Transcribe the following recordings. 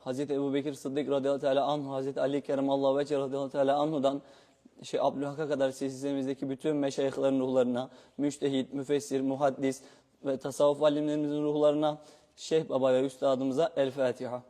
Hazreti Ebu Bekir Sıddık radıyallahu teala anhu, Hazreti Ali Keremallahu Vece radıyallahu teala anhu'dan şey Abdülhak'a kadar silsilemizdeki bütün meşayihlerin ruhlarına, müştehit, müfessir, muhaddis ve tasavvuf alimlerimizin ruhlarına, Şeyh Baba ve Üstadımıza El Fatiha.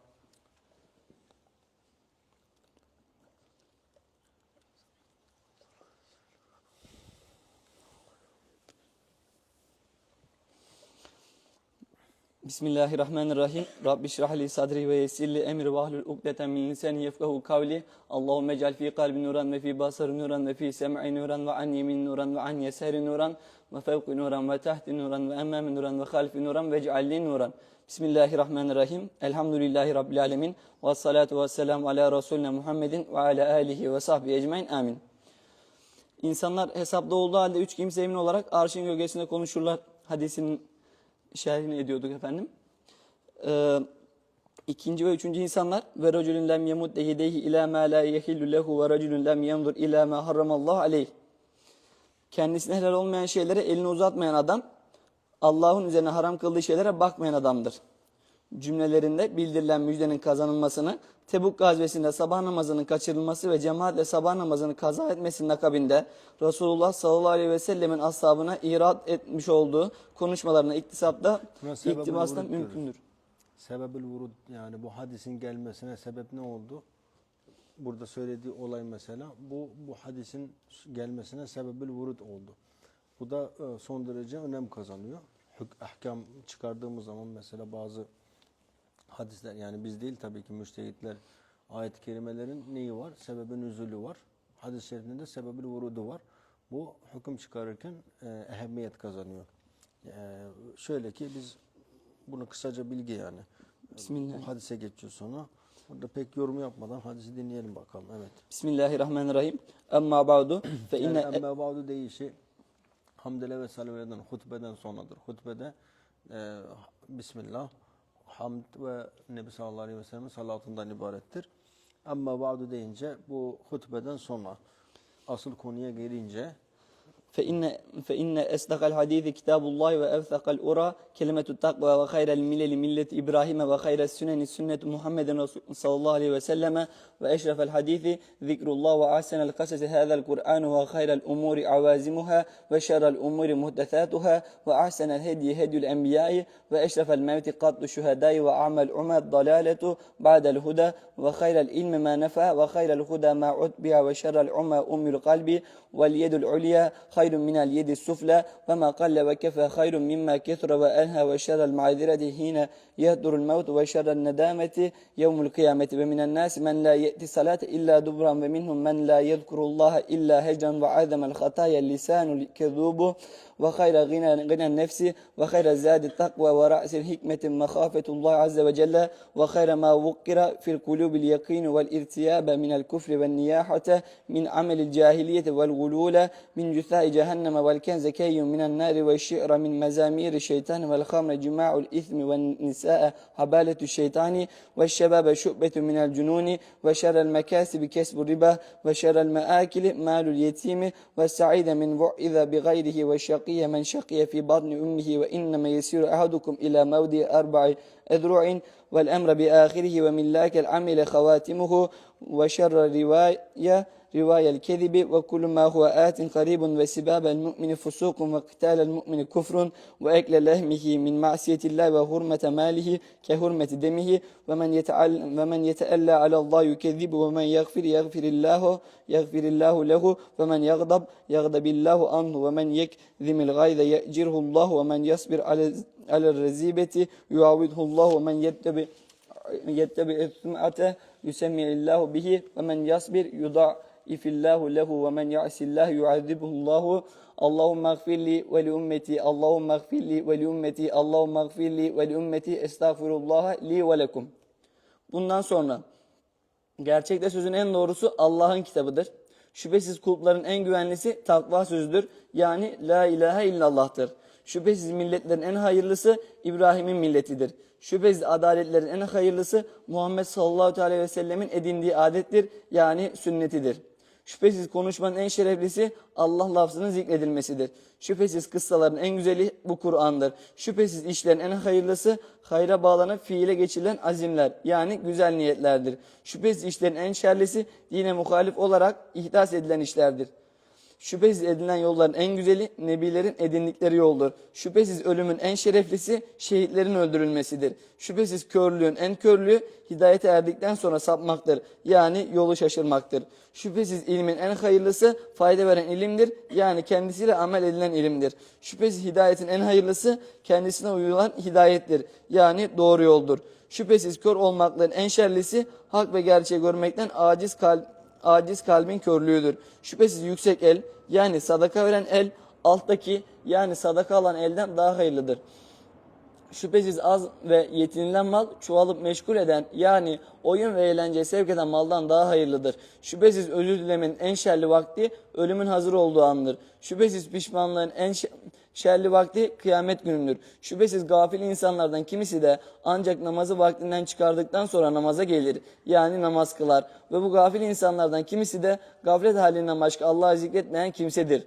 Bismillahirrahmanirrahim. Rabbi şrah li sadri ve yessir li emri ve ahlul ukdeten min lisani yefkahu kavli. Allahümme ecel fi kalbi nuran ve fi basarı nuran ve fi sem'i nuran ve an yemin nuran ve an yesari nuran ve fevki nuran ve tahti nuran ve emmami nuran ve halfi nuran ve cealli nuran. Bismillahirrahmanirrahim. Elhamdülillahi Rabbil alemin. Ve salatu ve selamu ala Resulüne Muhammedin ve ala alihi ve sahbihi ecmain. Amin. İnsanlar hesapta olduğu halde üç kimse emin olarak arşın gölgesinde konuşurlar hadisinin şerhini ediyorduk efendim. Ee, ikinci ve üçüncü insanlar ve raculun lem yemut yedeyhi ila ma la yehillu lehu ve raculun lem yanzur ila ma harramallahu aleyh. Kendisine helal olmayan şeylere elini uzatmayan adam Allah'ın üzerine haram kıldığı şeylere bakmayan adamdır. Cümlelerinde bildirilen müjdenin kazanılmasını, Tebuk gazvesinde sabah namazının kaçırılması ve cemaatle sabah namazını kaza etmesinin akabinde Resulullah sallallahu aleyhi ve sellemin ashabına irat etmiş olduğu konuşmalarına iktisapta diyoruz. mümkündür. Sebebül vurud yani bu hadisin gelmesine sebep ne oldu? Burada söylediği olay mesela bu bu hadisin gelmesine sebebül vurud oldu. Bu da e, son derece önem kazanıyor. Ahkam çıkardığımız zaman mesela bazı hadisler yani biz değil tabii ki müştehitler ayet-i kerimelerin neyi var? Sebebin nüzulü var. Hadis-i şerifinde de sebebül vurudu var. Bu hüküm çıkarırken e, ehemmiyet kazanıyor. E, şöyle ki biz bunu kısaca bilgi yani. Bismillah. Hadise geçiyor sonra. Burada pek yorum yapmadan hadisi dinleyelim bakalım. Evet. Bismillahirrahmanirrahim. Emma ba'du fe Yani inne emme ba'du deyişi hamdele ve salveden hutbeden sonradır. Hutbede e, Bismillah, hamd ve Nebi sallallahu aleyhi ve sellem'in salatından ibarettir. Amma ba'du deyince bu hutbeden sonra asıl konuya gelince فإن فإن أصدق الحديث كتاب الله وأوثق الأرى كلمة التقوى وخير الملل ملة إبراهيم وخير السنن سنة محمد صلى الله عليه وسلم. وأشرف الحديث ذكر الله وأحسن القصص. هذا القرآن وخير الأمور عوازمها وشر الأمور محدثاتها وأحسن الهدي هدي الأنبياء. وأشرف الموت قتل الشهداء وأعمى الأمة الضلالة بعد الهدى. وخير العلم ما نفع وخير الهدى ما عتبع وشر العمى أم القلب واليد العليا. خير من اليد السفلى وما قل وكفى خير مما كثر وأنهى وشر المعذرة حين يهدر الموت وشر الندامة يوم القيامة. ومن الناس من لا يأتي الصلاة إلا دبرا ومنهم من لا يذكر الله إلا هجرا وعظم الخطايا اللسان الكذوب. وخير غنى غنى النفس وخير زاد التقوى ورأس الحكمة مخافة الله عز وجل وخير ما وقر في القلوب اليقين والارتياب من الكفر والنياحة من عمل الجاهلية والغلول من جثاء جهنم والكنز كي من النار والشعر من مزامير الشيطان والخمر جماع الإثم والنساء حبالة الشيطان والشباب شعبة من الجنون وشر المكاسب كسب الربا وشر المآكل مال اليتيم والسعيد من وعظ بغيره والشقي من شقي في بطن أمه وإنما يسير أحدكم إلى موضع أربع أذرع والأمر بآخره ومن لاك العمل خواتمه وشر الرواية رواية الكذب وكل ما هو آت قريب وسباب المؤمن فسوق وقتال المؤمن كفر وأكل لحمه من معصية الله وهرمة ماله كهرمة دمه ومن يتعل ومن يتألى على الله يكذب ومن يغفر يغفر الله يغفر الله له ومن يغضب يغضب الله عنه ومن يكذم الغيظ يأجره الله ومن يصبر على على الرزيبة يعوضه الله ومن يتبع يتبع السمعة يسمع الله به ومن يصبر يضاعف ifillahu lehu ve men ya'sillahu yu'azibullahu Allahümme gfirli ve li ümmeti Allahümme gfirli ve li ümmeti Allahümme gfirli ve li ümmeti estağfirullah li ve lekum. Bundan sonra gerçekte sözün en doğrusu Allah'ın kitabıdır. Şüphesiz kulpların en güvenlisi takva sözüdür. Yani la ilahe illallah'tır. Şüphesiz milletlerin en hayırlısı İbrahim'in milletidir. Şüphesiz adaletlerin en hayırlısı Muhammed sallallahu aleyhi ve sellemin edindiği adettir yani sünnetidir.'' Şüphesiz konuşmanın en şereflisi Allah lafzının zikredilmesidir. Şüphesiz kıssaların en güzeli bu Kur'an'dır. Şüphesiz işlerin en hayırlısı hayra bağlanıp fiile geçirilen azimler yani güzel niyetlerdir. Şüphesiz işlerin en şerlisi dine muhalif olarak ihdas edilen işlerdir. Şüphesiz edilen yolların en güzeli nebilerin edindikleri yoldur. Şüphesiz ölümün en şereflisi şehitlerin öldürülmesidir. Şüphesiz körlüğün en körlüğü hidayete erdikten sonra sapmaktır. Yani yolu şaşırmaktır. Şüphesiz ilmin en hayırlısı fayda veren ilimdir. Yani kendisiyle amel edilen ilimdir. Şüphesiz hidayetin en hayırlısı kendisine uyulan hidayettir. Yani doğru yoldur. Şüphesiz kör olmakların en şerlisi hak ve gerçeği görmekten aciz kalp aciz kalbin körlüğüdür. Şüphesiz yüksek el yani sadaka veren el alttaki yani sadaka alan elden daha hayırlıdır. Şüphesiz az ve yetinilen mal çoğalıp meşgul eden yani oyun ve eğlenceye sevk eden maldan daha hayırlıdır. Şüphesiz özür dilemenin en şerli vakti ölümün hazır olduğu andır. Şüphesiz pişmanlığın en şe- şerli vakti kıyamet günüdür. Şüphesiz gafil insanlardan kimisi de ancak namazı vaktinden çıkardıktan sonra namaza gelir. Yani namaz kılar. Ve bu gafil insanlardan kimisi de gaflet halinden başka Allah'ı zikretmeyen kimsedir.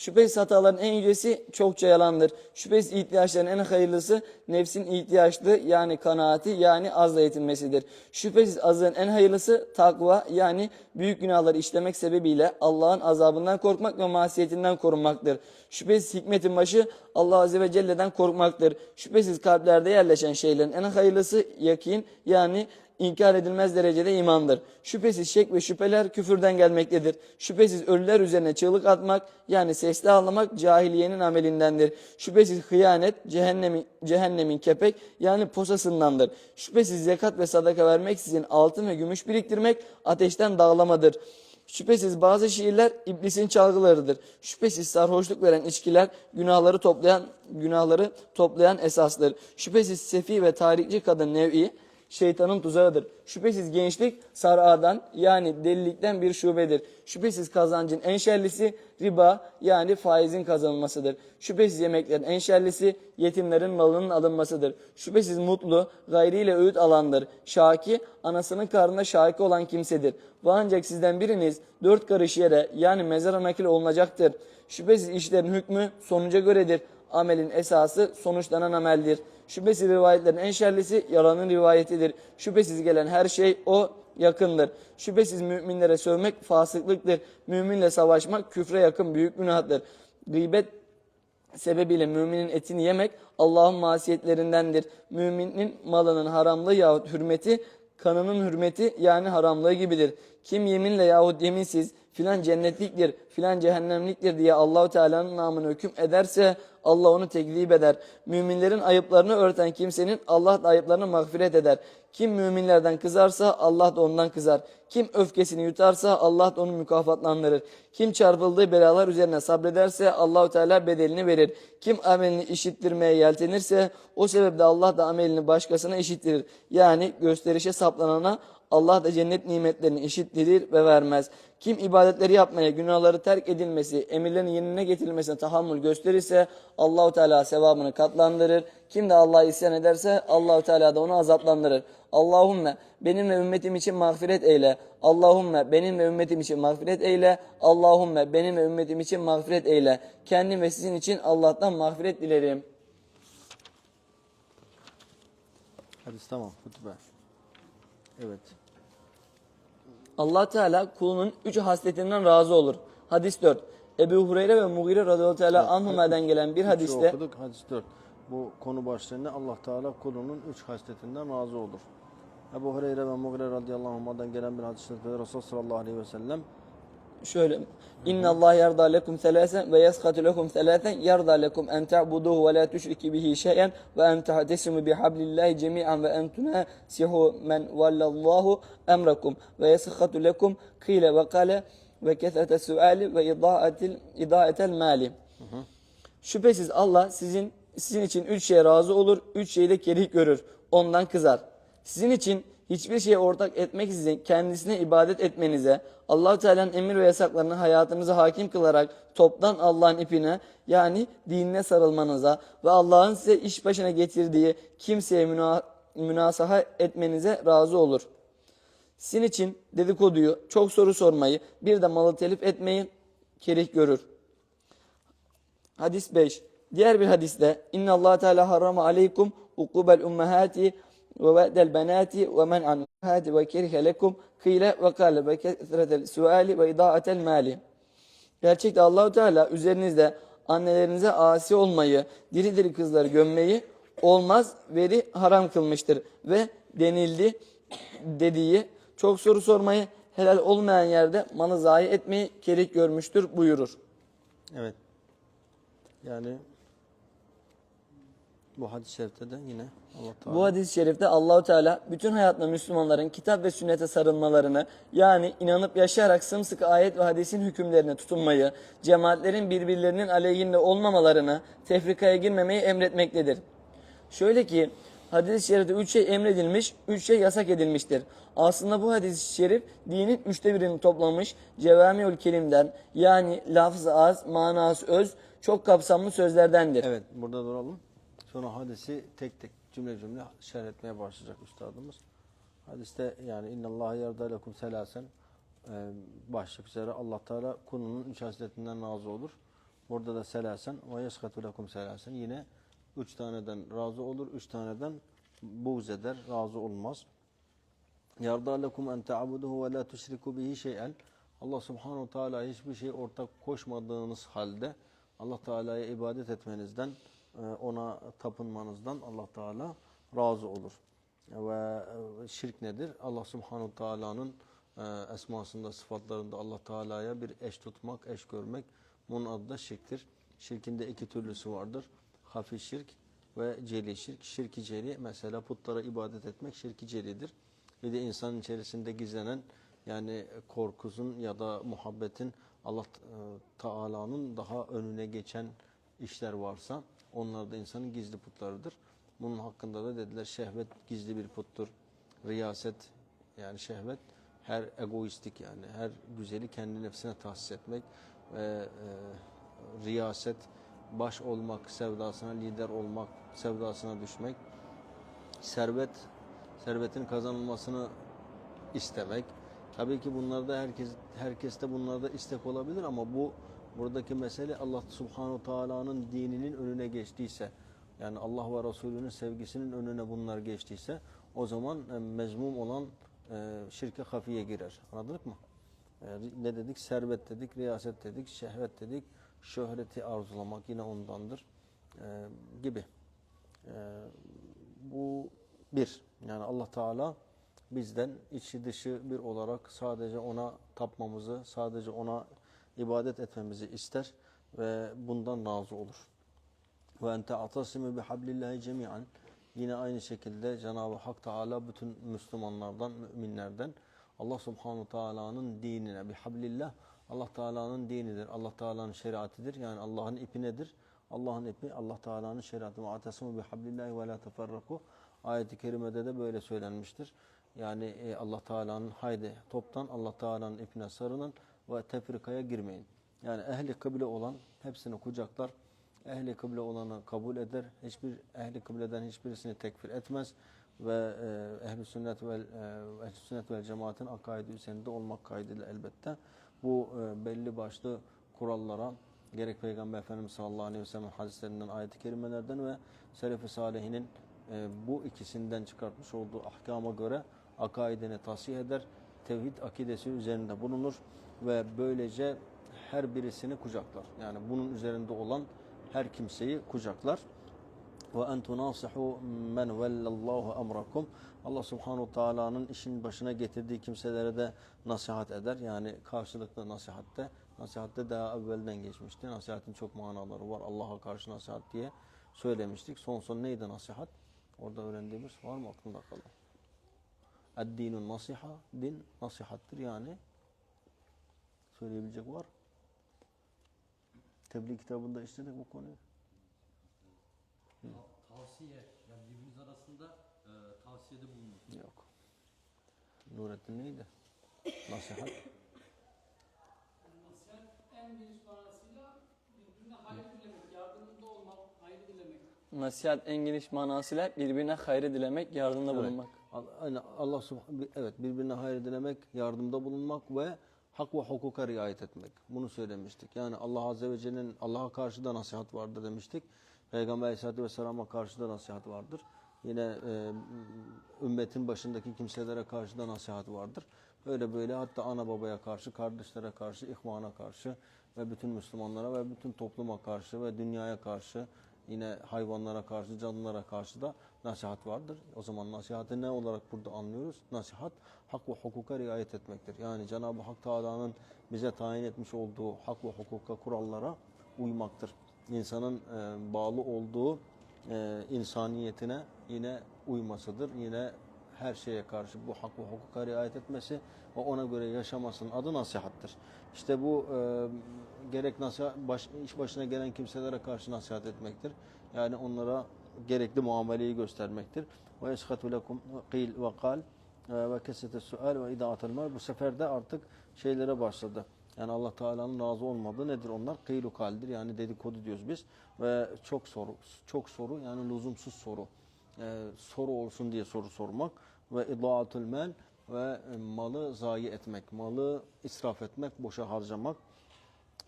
Şüphesiz hataların en yücesi çokça yalandır. Şüphesiz ihtiyaçların en hayırlısı nefsin ihtiyaçlı yani kanaati yani azla yetinmesidir. Şüphesiz azın en hayırlısı takva yani büyük günahları işlemek sebebiyle Allah'ın azabından korkmak ve masiyetinden korunmaktır. Şüphesiz hikmetin başı Allah Azze ve Celle'den korkmaktır. Şüphesiz kalplerde yerleşen şeylerin en hayırlısı yakin yani inkar edilmez derecede imandır. Şüphesiz şek ve şüpheler küfürden gelmektedir. Şüphesiz ölüler üzerine çığlık atmak yani sesli ağlamak cahiliyenin amelindendir. Şüphesiz hıyanet cehennemin, cehennemin kepek yani posasındandır. Şüphesiz zekat ve sadaka vermeksizin altın ve gümüş biriktirmek ateşten dağlamadır. Şüphesiz bazı şiirler iblisin çalgılarıdır. Şüphesiz sarhoşluk veren içkiler günahları toplayan günahları toplayan esastır. Şüphesiz sefi ve tarihçi kadın nev'i şeytanın tuzağıdır. Şüphesiz gençlik sar'adan yani delilikten bir şubedir. Şüphesiz kazancın en şerlisi riba yani faizin kazanılmasıdır. Şüphesiz yemeklerin en şerlisi yetimlerin malının alınmasıdır. Şüphesiz mutlu gayriyle öğüt alandır. Şaki anasının karnında şaki olan kimsedir. Ve ancak sizden biriniz dört karış yere yani mezara nakil olunacaktır. Şüphesiz işlerin hükmü sonuca göredir. Amelin esası sonuçlanan ameldir. Şüphesiz rivayetlerin en şerlisi yalanın rivayetidir. Şüphesiz gelen her şey o yakındır. Şüphesiz müminlere sövmek fasıklıktır. Müminle savaşmak küfre yakın büyük günahtır. Gıybet sebebiyle müminin etini yemek Allah'ın masiyetlerindendir. Müminin malının haramlığı yahut hürmeti kanının hürmeti yani haramlığı gibidir. Kim yeminle yahut yeminsiz filan cennetliktir, filan cehennemliktir diye Allahu Teala'nın namını hüküm ederse Allah onu tekzip eder. Müminlerin ayıplarını örten kimsenin Allah da ayıplarını mağfiret eder. Kim müminlerden kızarsa Allah da ondan kızar. Kim öfkesini yutarsa Allah da onu mükafatlandırır. Kim çarpıldığı belalar üzerine sabrederse Allahu Teala bedelini verir. Kim amelini işittirmeye yeltenirse o sebeple Allah da amelini başkasına işittirir. Yani gösterişe saplanana Allah da cennet nimetlerini eşittirir ve vermez. Kim ibadetleri yapmaya, günahları terk edilmesi, emirlerin yerine getirilmesine tahammül gösterirse Allahu Teala sevabını katlandırır. Kim de Allah'a isyan ederse Allahu Teala da onu azaplandırır. Allahümme benim ve ümmetim için mağfiret eyle. Allahümme benim ve ümmetim için mağfiret eyle. Allahümme benim ve ümmetim için mağfiret eyle. Kendim ve sizin için Allah'tan mağfiret dilerim. Hadis tamam. Hutbe. Evet. Allah Teala kulunun üç hasletinden razı olur. Hadis 4. Ebu Hureyre ve Mughire radıyallahu teala anhuma'dan gelen bir hadiste okuduk. Hadis 4. Bu konu başlığında Allah Teala kulunun üç hasletinden razı olur. Ebu Hureyre ve Mughire radıyallahu anh'dan gelen bir hadis-i şerifte Resulullah sallallahu aleyhi ve sellem şöyle İnna Allah yarda lekum selasen ve yeshatu lekum selasen yarda lekum en ta'buduhu ve la tüşriki bihi şey'en ve en tahtesimu bihablillahi cemi'an ve en tunasihu men vallallahu emrakum ve yeshatu lekum kile ve kale ve kesrete suali ve idaatil idaatel mali. Şüphesiz Allah sizin sizin için üç şeye razı olur, üç şeyi de kerih görür. Ondan kızar. Sizin için hiçbir şeye ortak etmeksizin kendisine ibadet etmenize, Allahu Teala'nın emir ve yasaklarını hayatınıza hakim kılarak toptan Allah'ın ipine yani dinine sarılmanıza ve Allah'ın size iş başına getirdiği kimseye müna- münasaha etmenize razı olur. Sizin için dedikoduyu, çok soru sormayı, bir de malı telif etmeyi kerih görür. Hadis 5. Diğer bir hadiste İnna Allah Teala harrama aleykum ukubel ummahati ummahati ve kerihe lekum kıyle ve kâle ve kesretel suali ve idâetel mali. Gerçekte Allahu Teala üzerinizde annelerinize asi olmayı, diri diri kızları gömmeyi olmaz veri haram kılmıştır ve denildi dediği çok soru sormayı helal olmayan yerde malı zayi etmeyi kerih görmüştür buyurur. Evet. Yani bu hadis-i şerifte de yine Allah Teala Bu hadis-i şerifte Allahu Teala bütün hayatla Müslümanların kitap ve sünnete sarılmalarını yani inanıp yaşayarak sımsıkı ayet ve hadisin hükümlerine tutunmayı, cemaatlerin birbirlerinin aleyhinde olmamalarını, tefrikaya girmemeyi emretmektedir. Şöyle ki hadis-i şerifte üç şey emredilmiş, üç şey yasak edilmiştir. Aslında bu hadis-i şerif dinin üçte birini toplamış cevamiül kelimden yani lafz-ı az, manası öz, çok kapsamlı sözlerdendir. Evet, burada duralım. Sonra hadisi tek tek cümle cümle şerh etmeye başlayacak üstadımız. Hadiste yani innallaha yarda lekum selasen e, başlık üzere Allah Teala kulunun üç hasletinden razı olur. Burada da selasen ve yeskatu lekum selasen yine üç taneden razı olur, üç taneden buğz eder, razı olmaz. Yarda lekum en ta'buduhu ve la tuşriku bihi şey'en. Allah Subhanahu Teala hiçbir şey ortak koşmadığınız halde Allah Teala'ya ibadet etmenizden, ona tapınmanızdan Allah Teala razı olur. Ve e, şirk nedir? Allah Subhanahu Teala'nın e, esmasında, sıfatlarında Allah Teala'ya bir eş tutmak, eş görmek bunun adı da şirktir. Şirkin de iki türlüsü vardır. Hafif şirk ve celi şirk. Şirki celi mesela putlara ibadet etmek şirki celidir. Bir de insanın içerisinde gizlenen yani korkusun ya da muhabbetin Allah e, Teala'nın daha önüne geçen işler varsa onlar da insanın gizli putlarıdır. Bunun hakkında da dediler şehvet gizli bir puttur. Riyaset yani şehvet her egoistik yani her güzeli kendi nefsine tahsis etmek ve e, riyaset baş olmak sevdasına lider olmak sevdasına düşmek servet servetin kazanılmasını istemek. Tabii ki bunlarda herkes herkeste bunlarda istek olabilir ama bu buradaki mesele Allah Subhanahu Teala'nın dininin önüne geçtiyse yani Allah ve Resulünün sevgisinin önüne bunlar geçtiyse o zaman e, mezmum olan e, şirke hafiye girer. Anladık mı? E, ne dedik? Servet dedik, riyaset dedik, şehvet dedik, şöhreti arzulamak yine ondandır gibi. Bu bir. Yani Allah Teala bizden içi dışı bir olarak sadece ona tapmamızı, sadece ona ibadet etmemizi ister ve bundan razı olur. Ve ente atasimu bihablillahi cemian. Yine aynı şekilde Cenab-ı Hak Teala bütün Müslümanlardan, müminlerden Allah Subhanahu Teala'nın dinine bihablillah Allah Teala'nın dinidir. Allah Teala'nın şeriatıdır. Yani Allah'ın ipi nedir? Allah'ın ipi Allah Teala'nın şeriatı. Atasimu bihablillahi ve la teferraku. Ayet-i kerimede de böyle söylenmiştir. Yani e, Allah Teala'nın haydi toptan Allah Teala'nın ipine sarılın ve tefrikaya girmeyin. Yani ehli kıble olan hepsini kucaklar. Ehli kıble olanı kabul eder. Hiçbir ehli kıbleden hiçbirisini tekfir etmez ve e, ehli sünnet ve e, ehli sünnet ve cemaatin akaidi üzerinde olmak kaydıyla elbette bu e, belli başlı kurallara gerek Peygamber Efendimiz sallallahu aleyhi ve sellem hadislerinden, ayet-i kerimelerden ve selef-i salihinin bu ikisinden çıkartmış olduğu ahkama göre akaidini tasih eder, tevhid akidesi üzerinde bulunur ve böylece her birisini kucaklar. Yani bunun üzerinde olan her kimseyi kucaklar. Ve en men vellallahu emrakum. Allah Subhanahu Teala'nın işin başına getirdiği kimselere de nasihat eder. Yani karşılıklı nasihatte. Nasihatte daha evvelden geçmişti. Nasihatin çok manaları var. Allah'a karşı nasihat diye söylemiştik. Son son neydi nasihat? Orada öğrendiğimiz var mı aklında kalan? Eddinun nasiha. Din nasihattır yani. Söyleyebilecek var. Tebliğ kitabında işledik bu konuyu. Tavsiye, yani birbiriniz arasında e, tavsiyede bulunun. Yok. Nurettin neydi? Nasihat. Nasihat en geniş manasıyla birbirine hayır dilemek, yardımında olmak, hayır dilemek. Nasihat en geniş manasıyla birbirine hayrı dilemek, yardımda Evet. bulunmak. Hani Allah subh- evet birbirine hayır dilemek, yardımda bulunmak ve hak ve hukuka riayet etmek. Bunu söylemiştik. Yani Allah Azze ve Celle'nin Allah'a karşı da nasihat vardır demiştik. Peygamber Aleyhisselatü Vesselam'a karşı da nasihat vardır. Yine e, ümmetin başındaki kimselere karşı da nasihat vardır. Böyle böyle hatta ana babaya karşı, kardeşlere karşı, ihvana karşı ve bütün Müslümanlara ve bütün topluma karşı ve dünyaya karşı yine hayvanlara karşı, canlılara karşı da nasihat vardır. O zaman nasihatı ne olarak burada anlıyoruz? Nasihat hak ve hukuka riayet etmektir. Yani Cenab-ı Hak Teala'nın bize tayin etmiş olduğu hak ve hukuka, kurallara uymaktır. İnsanın e, bağlı olduğu e, insaniyetine yine uymasıdır. Yine her şeye karşı bu hak ve hukuka riayet etmesi ve ona göre yaşamasının adı nasihattır. İşte bu e, gerek nasihat, baş, iş başına gelen kimselere karşı nasihat etmektir. Yani onlara gerekli muameleyi göstermektir. Ve yeshatu lekum qil ve kal e, ve kesete sual ve idaatel mal. Bu sefer de artık şeylere başladı. Yani Allah Teala'nın razı olmadığı nedir onlar? Kıylu kaldir yani dedikodu diyoruz biz. Ve çok soru, çok soru yani lüzumsuz soru. Ee, soru olsun diye soru sormak ve idaatul mal ve malı zayi etmek, malı israf etmek, boşa harcamak.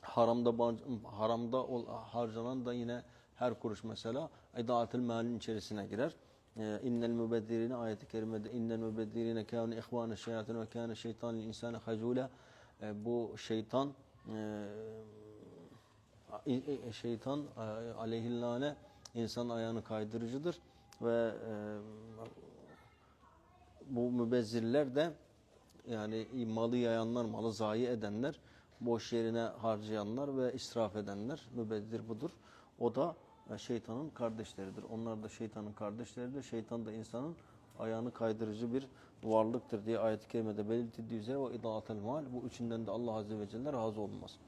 Haramda haramda harcanan da yine her kuruş mesela idaatul malin içerisine girer. Ee, İnnel mübeddirine ayeti kerimede innel mübeddirine kâne ihvâne şeyatın ve kâne şeytan insâne hacûle e, bu şeytan e, şeytan e, aleyhillâne insan ayağını kaydırıcıdır ve e, bu mübezzirler de yani malı yayanlar, malı zayi edenler, boş yerine harcayanlar ve israf edenler mübezzir budur. O da şeytanın kardeşleridir. Onlar da şeytanın kardeşleridir. Şeytan da insanın ayağını kaydırıcı bir varlıktır diye ayet-i kerimede belirtildiği üzere o idaatel mal bu üçünden de Allah Azze ve Celle razı olmaz.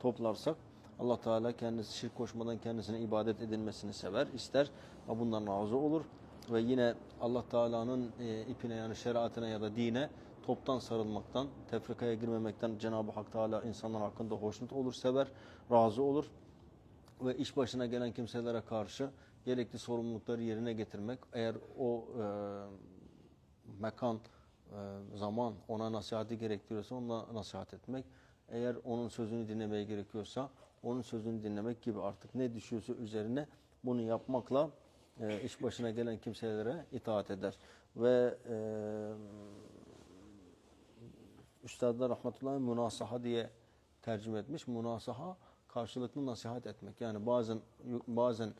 Toplarsak Allah Teala kendisi şirk koşmadan kendisine ibadet edilmesini sever, ister ve bundan razı olur. Ve yine Allah Teala'nın e, ipine yani şeriatine ya da dine toptan sarılmaktan, tefrikaya girmemekten Cenab-ı Hak Teala insanlar hakkında hoşnut olur, sever, razı olur ve iş başına gelen kimselere karşı gerekli sorumlulukları yerine getirmek, eğer o e, mekan, e, zaman ona nasihati gerektiriyorsa ona nasihat etmek, eğer onun sözünü dinlemeye gerekiyorsa onun sözünü dinlemek gibi artık ne düşüyorsa üzerine bunu yapmakla e, iş başına gelen kimselere itaat eder. Ve e, Üstadlar Rahmetullahi münasaha diye tercüme etmiş. Münasaha karşılıklı nasihat etmek. Yani bazen bazen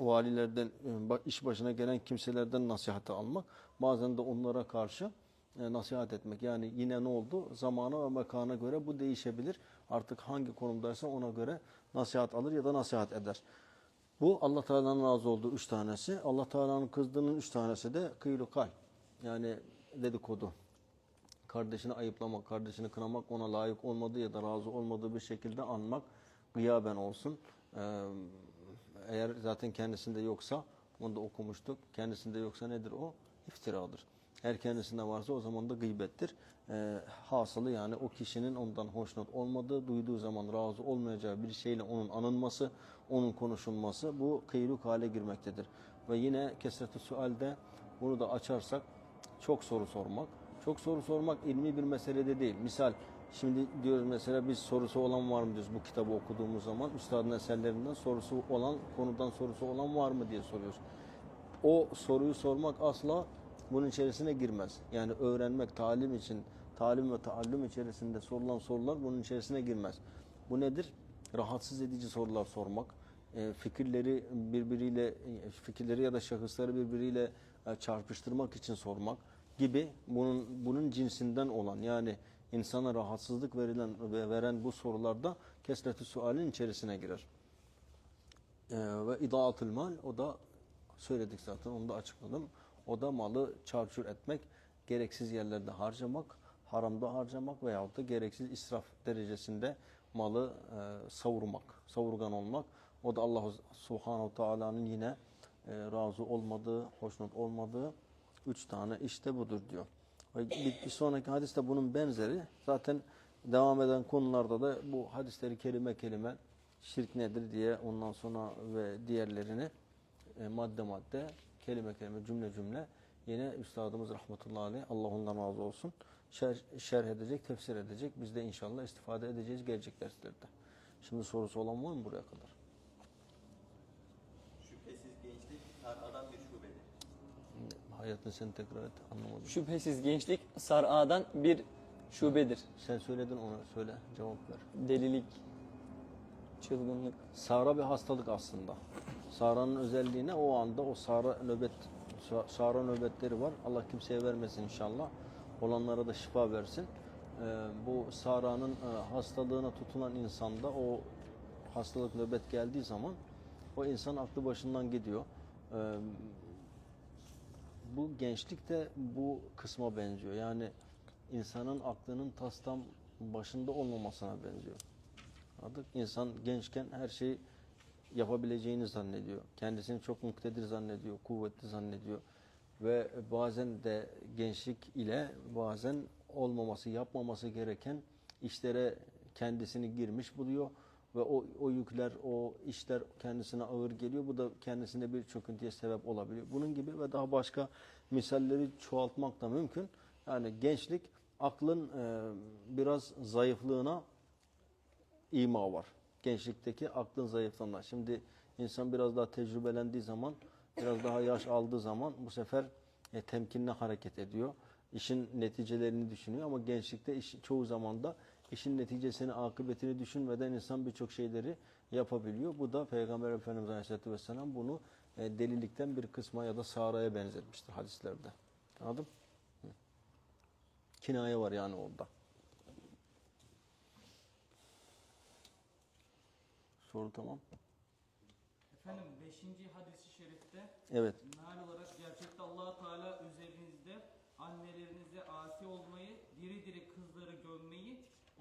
valilerden, e, iş başına gelen kimselerden nasihati almak. Bazen de onlara karşı e, nasihat etmek. Yani yine ne oldu? Zamana ve mekana göre bu değişebilir. Artık hangi konumdaysa ona göre nasihat alır ya da nasihat eder. Bu Allah Teala'nın razı olduğu üç tanesi. Allah Teala'nın kızdığının üç tanesi de kıylu. Yani dedikodu. Kardeşini ayıplamak, kardeşini kınamak, ona layık olmadığı ya da razı olmadığı bir şekilde anmak gıyaben olsun. Ee, eğer zaten kendisinde yoksa, onu da okumuştuk. Kendisinde yoksa nedir o? İftiradır. Eğer kendisinde varsa o zaman da gıybettir. Ee, hasılı yani o kişinin ondan hoşnut olmadığı, duyduğu zaman razı olmayacağı bir şeyle onun anılması, onun konuşulması bu kıyruk hale girmektedir. Ve yine kesret-i sualde bunu da açarsak çok soru sormak. Çok soru sormak ilmi bir meselede değil. Misal şimdi diyoruz mesela biz sorusu olan var mı diyoruz bu kitabı okuduğumuz zaman. Üstadın eserlerinden sorusu olan, konudan sorusu olan var mı diye soruyoruz. O soruyu sormak asla bunun içerisine girmez. Yani öğrenmek, talim için, talim ve taallüm içerisinde sorulan sorular bunun içerisine girmez. Bu nedir? Rahatsız edici sorular sormak, e, fikirleri birbiriyle, e, fikirleri ya da şahısları birbiriyle e, çarpıştırmak için sormak gibi bunun bunun cinsinden olan yani insana rahatsızlık verilen ve veren bu sorularda kesret-i sualin içerisine girer. Ee, ve idaatul mal o da söyledik zaten onu da açıkladım. O da malı çarçur etmek, gereksiz yerlerde harcamak, haramda harcamak veyahut da gereksiz israf derecesinde malı e, savurmak, savurgan olmak. O da Allah Subhanahu Teala'nın yine e, razı olmadığı, hoşnut olmadığı üç tane işte budur diyor. Bir, bir sonraki hadiste bunun benzeri zaten devam eden konularda da bu hadisleri kelime kelime şirk nedir diye ondan sonra ve diğerlerini e, madde madde kelime kelime cümle cümle Yine üstadımız rahmetullahi aleyh Allah ondan razı olsun. Şer, şerh edecek, tefsir edecek. Biz de inşallah istifade edeceğiz gelecek derslerde. Şimdi sorusu olan var mı buraya kadar? Şüphesiz gençlik sar'adan bir şubedir. Hayatını sen tekrar et anlamadım. Şüphesiz gençlik sar'adan bir şubedir. Sen söyledin ona söyle cevap ver. Delilik, çılgınlık. Sara bir hastalık aslında. Sara'nın özelliğine o anda o Sara nöbet Sa- Sara nöbetleri var. Allah kimseye vermesin inşallah. Olanlara da şifa versin. Ee, bu Sara'nın e, hastalığına tutulan insanda o hastalık nöbet geldiği zaman o insan aklı başından gidiyor. Ee, bu gençlik de bu kısma benziyor. Yani insanın aklının tas tam başında olmamasına benziyor. Anladık? İnsan gençken her şeyi yapabileceğini zannediyor. Kendisini çok muktedir zannediyor, kuvvetli zannediyor. Ve bazen de gençlik ile bazen olmaması, yapmaması gereken işlere kendisini girmiş buluyor. Ve o, o yükler, o işler kendisine ağır geliyor. Bu da kendisine bir çöküntüye sebep olabiliyor. Bunun gibi ve daha başka misalleri çoğaltmak da mümkün. Yani gençlik aklın e, biraz zayıflığına ima var. Gençlikteki aklın zayıflığına. Şimdi insan biraz daha tecrübelendiği zaman, biraz daha yaş aldığı zaman bu sefer e, temkinli hareket ediyor. İşin neticelerini düşünüyor ama gençlikte iş, çoğu zaman da işin neticesini, akıbetini düşünmeden insan birçok şeyleri yapabiliyor. Bu da Peygamber Efendimiz Aleyhisselatü Vesselam bunu e, delilikten bir kısma ya da sağraya benzetmiştir hadislerde. Anladın? Hı. Kinaye var yani orada. Soru tamam. Efendim 5. hadisi şerifte Evet. meal olarak gerçekte allah Teala üzerinizde annelerinize asi olmayı, diri diri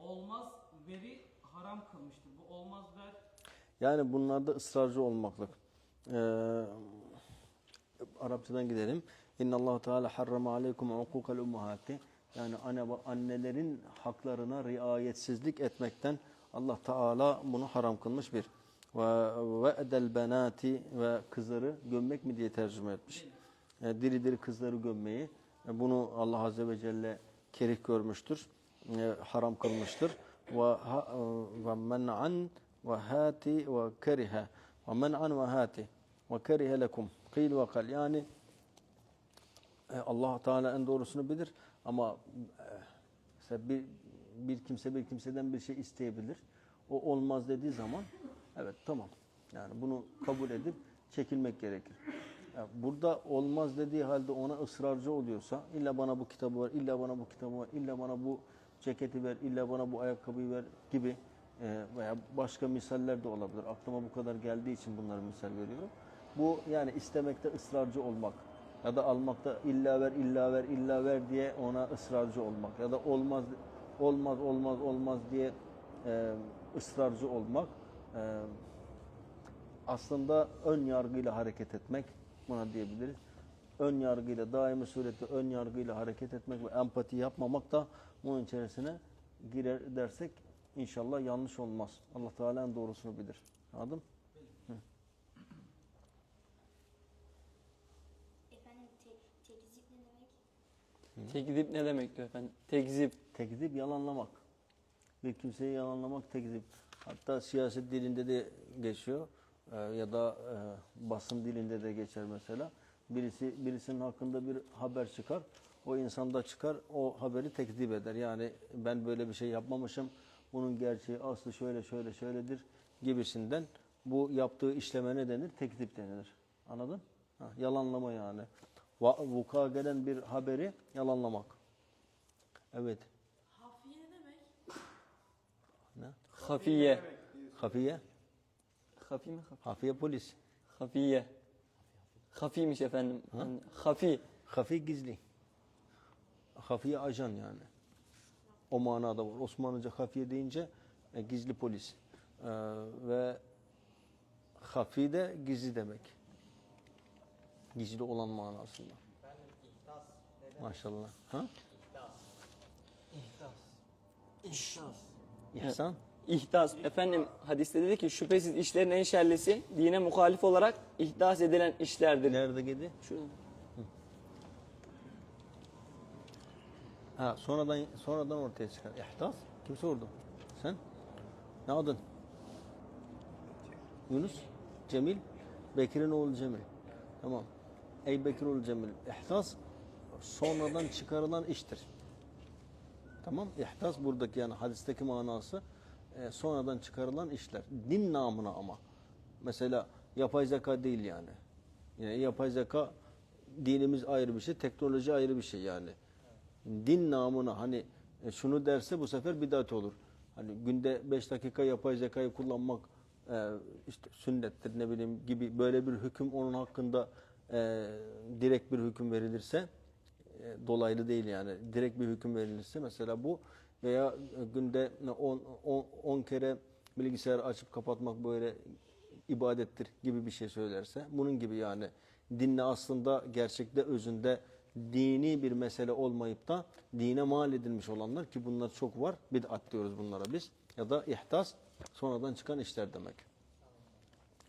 olmaz veri haram kılmıştır. Bu olmaz ver Yani bunlarda ısrarcı olmaklık. Ee, Arapçadan gidelim. İnna Allah Teala harrama aleykum ukukal ummahati. Yani anne annelerin haklarına riayetsizlik etmekten Allah Teala bunu haram kılmış bir. Ve ve edel benati ve kızları gömmek mi diye tercüme etmiş. Yani diri diri kızları gömmeyi e, bunu Allah Azze ve Celle kerih görmüştür. E, haram kılmıştır. Ve e, ve men'an ve hati ve kerihe ve men'an ve hati ve kerihe lekum kıyl ve kal yani e, Allah Teala en doğrusunu bilir ama mesela bir, bir kimse bir kimseden bir şey isteyebilir. O olmaz dediği zaman evet tamam. Yani bunu kabul edip çekilmek gerekir. Ya burada olmaz dediği halde ona ısrarcı oluyorsa illa bana bu kitabı ver, illa bana bu kitabı ver, illa bana bu ceketi ver, illa bana bu ayakkabıyı ver gibi e, veya başka misaller de olabilir. Aklıma bu kadar geldiği için bunları misal veriyorum. Bu yani istemekte ısrarcı olmak ya da almakta illa ver, illa ver, illa ver diye ona ısrarcı olmak ya da olmaz, olmaz, olmaz, olmaz diye e, ısrarcı olmak e, aslında ön yargıyla hareket etmek buna diyebiliriz. Ön yargıyla daimi surette ön yargıyla hareket etmek ve empati yapmamak da bunun içerisine girer dersek inşallah yanlış olmaz. Allah Teala en doğrusunu bilir. Anladın? Demek? Tekzip ne demek diyor efendim? Tekzip. Tekzip yalanlamak. Bir kimseyi yalanlamak tekzip. Hatta siyaset dilinde de geçiyor Ee, ya da e, basın dilinde de geçer mesela. Birisi birisinin hakkında bir haber çıkar. O insanda çıkar, o haberi tekzip eder. Yani ben böyle bir şey yapmamışım. Bunun gerçeği aslı şöyle şöyle şöyledir gibisinden bu yaptığı işleme ne denir? Tekzip denilir. Anladın? Ha, yalanlama yani. Va vuka gelen bir haberi yalanlamak. Evet. Hafiye ne demek? Ne? Hafiye. Hafiye. Hafi mi? Hafi. Hafiye polis. Hafiye. Hafiymiş efendim. Yani Hafi. Hafi gizli. Hafiye ajan yani. O manada var. Osmanlıca hafiye deyince e, gizli polis. Ee, ve hafi de gizli demek. Gizli olan manasında. Maşallah. Ha? İhsan. İhdas. Efendim hadiste dedi ki şüphesiz işlerin en şerlisi dine muhalif olarak ihdas edilen işlerdir. Nerede gidi? Şu Ha, sonradan sonradan ortaya çıkan ihtas. Kim sordu? Sen? Ne adın? Yunus? Cemil? Bekir'in oğlu Cemil. Tamam. Ey Bekir oğlu Cemil. İhtas sonradan çıkarılan iştir. Tamam. İhtas buradaki yani hadisteki manası e, sonradan çıkarılan işler. Din namına ama. Mesela yapay zeka değil yani. Yani yapay zeka dinimiz ayrı bir şey, teknoloji ayrı bir şey yani. Din namına hani e, şunu derse bu sefer bidat olur. Hani günde 5 dakika yapay zekayı kullanmak e, işte sünnettir ne bileyim gibi böyle bir hüküm onun hakkında e, direkt bir hüküm verilirse e, dolaylı değil yani direkt bir hüküm verilirse mesela bu veya e, günde 10 kere bilgisayar açıp kapatmak böyle ibadettir gibi bir şey söylerse bunun gibi yani dinle aslında gerçekte özünde dini bir mesele olmayıp da dine mal edilmiş olanlar ki bunlar çok var bid'at diyoruz bunlara biz ya da ihtas sonradan çıkan işler demek.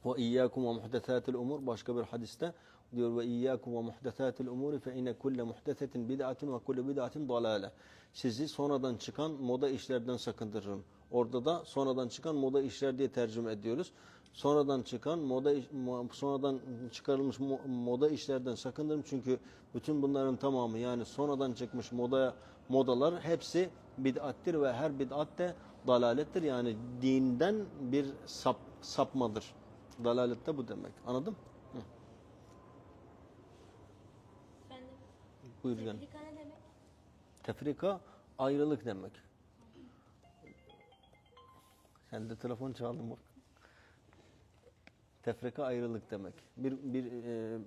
Ve iyyakum ve muhdesatil umur başka bir hadiste diyor ve iyyakum ve muhdesatil umuri fe inne kulle muhdesetin bid'atun ve kulle bid'atin dalale. Sizi sonradan çıkan moda işlerden sakındırırım. Orada da sonradan çıkan moda işler diye tercüme ediyoruz. Sonradan çıkan moda sonradan çıkarılmış mo- moda işlerden sakındırırım çünkü bütün bunların tamamı yani sonradan çıkmış moda modalar hepsi bid'attir ve her bid'at de dalalettir. Yani dinden bir sap, sapmadır. Dalalet de bu demek. Anladın? Hı. Efendim, Buyur canım. tefrika ne demek? Tefrika ayrılık demek. Sen de telefon çaldın bak. Tefrika ayrılık demek. Bir bir e,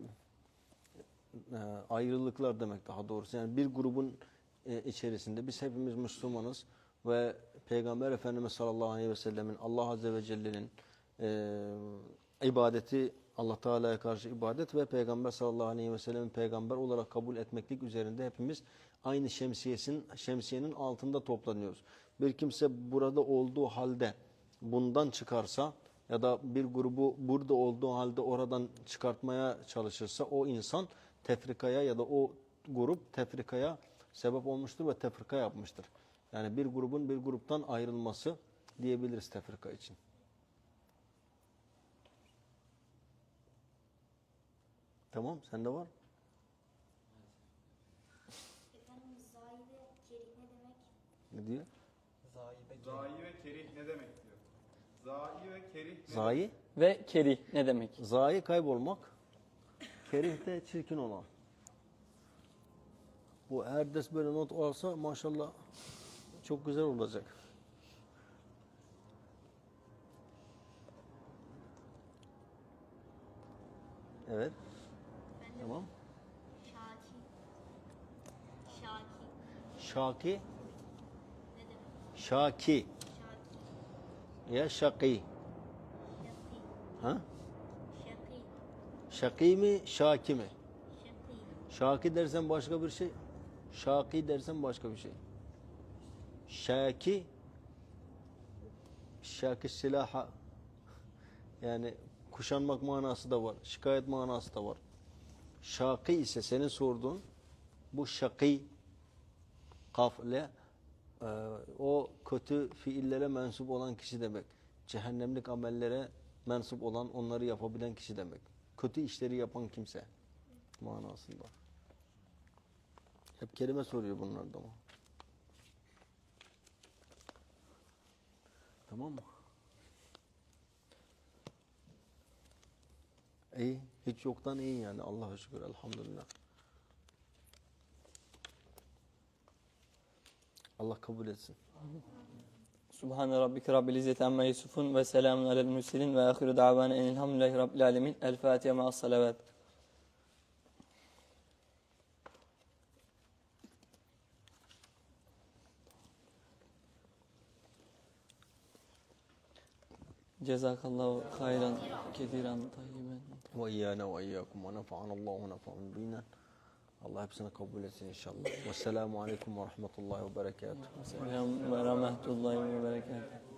e, ayrılıklar demek daha doğrusu. Yani bir grubun e, içerisinde biz hepimiz Müslümanız ve Peygamber Efendimiz sallallahu aleyhi ve sellemin Allah azze ve celle'nin e, ibadeti Allah Teala'ya karşı ibadet ve Peygamber sallallahu aleyhi ve sellemin peygamber olarak kabul etmeklik üzerinde hepimiz aynı şemsiyesin şemsiyenin altında toplanıyoruz. Bir kimse burada olduğu halde bundan çıkarsa ya da bir grubu burada olduğu halde oradan çıkartmaya çalışırsa o insan tefrikaya ya da o grup tefrikaya sebep olmuştur ve tefrika yapmıştır. Yani bir grubun bir gruptan ayrılması diyebiliriz tefrika için. Tamam, sende var. Efendim, zahide kerik ne demek? Ne diyor? Zayi ve kerih ne demek diyor. Zayi ve kerih ne Zayi. Ve kerih ne demek? Zayi kaybolmak. Kerih de çirkin olan. Bu her ders böyle not olsa maşallah çok güzel olacak. Evet. Tamam. şaki. Şaki Şaki. ne demek? Şaki. Şaki. Ya şaki. Şaki. Ha? Şaki. Şaki mi, şaki mi? Şaki. Şaki dersen başka bir şey. Şaki dersen başka bir şey. Şaki Şaki silaha yani kuşanmak manası da var. Şikayet manası da var. Şaki ise senin sorduğun bu şaki kaf ile e, o kötü fiillere mensup olan kişi demek. Cehennemlik amellere mensup olan, onları yapabilen kişi demek. Kötü işleri yapan kimse manasında. Hep kelime soruyor bunlarda ama. Tamam mı? İyi. Hiç yoktan iyi yani. Allah'a şükür. Elhamdülillah. Allah kabul etsin. Subhane rabbike rabbil izzeti amma yasifun ve selamun alel murselin ve ahiru davana enelhamdülillahi rabbil alemin. El Fatiha ma'as salavat. Cezakallahu hayran kediran tayyiben. Ve iyyâne ve iyyakum ve nefa'ana Allahu nefa'un bina. Allah hepsini kabul etsin inşallah. Ve selamu aleyküm ve rahmetullahi ve berekatuhu. Selam ve rahmetullahi ve berekatuhu.